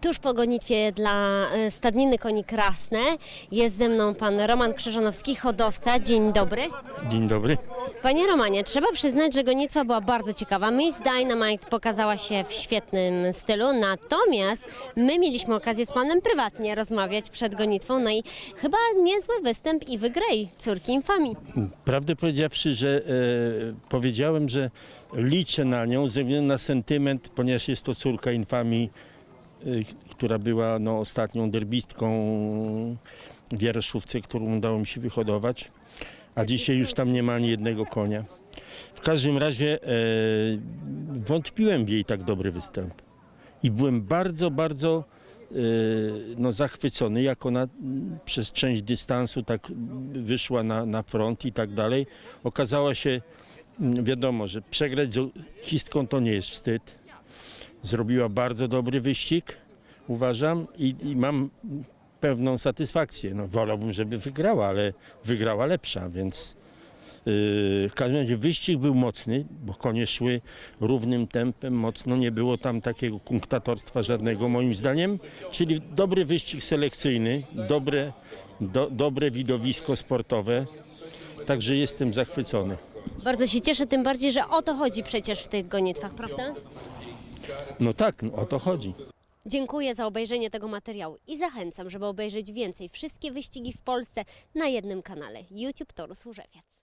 Tuż po gonitwie dla e, stadniny koni Krasne jest ze mną pan Roman Krzyżanowski, hodowca. Dzień dobry. Dzień dobry. Panie Romanie, trzeba przyznać, że gonitwa była bardzo ciekawa. Miss Dynamite pokazała się w świetnym stylu, natomiast my mieliśmy okazję z panem prywatnie rozmawiać przed gonitwą, no i chyba niezły występ i wygraj córki infamii. Prawdę powiedziawszy, że e, powiedziałem, że liczę na nią ze względu na sentyment, ponieważ jest to córka infamii, e, która była no, ostatnią derbistką w Jareszówce, którą udało mi się wyhodować, a dzisiaj już tam nie ma ani jednego konia. W każdym razie e, wątpiłem w jej tak dobry występ i byłem bardzo, bardzo e, no, zachwycony, jak ona przez część dystansu tak wyszła na, na front i tak dalej. Okazała się, wiadomo, że przegrać z Chistką to nie jest wstyd. Zrobiła bardzo dobry wyścig, uważam, i, i mam pewną satysfakcję. No, wolałbym, żeby wygrała, ale wygrała lepsza, więc Yy, W każdym razie wyścig był mocny, bo konie szły równym tempem, mocno, nie było tam takiego kunktatorstwa żadnego moim zdaniem, czyli dobry wyścig selekcyjny, dobre, do, dobre widowisko sportowe, także jestem zachwycony. Bardzo się cieszę, tym bardziej, że o to chodzi przecież w tych gonitwach, prawda? No tak, no, o to chodzi. Dziękuję za obejrzenie tego materiału i zachęcam, żeby obejrzeć więcej wszystkie wyścigi w Polsce na jednym kanale YouTube Toru Służewiec.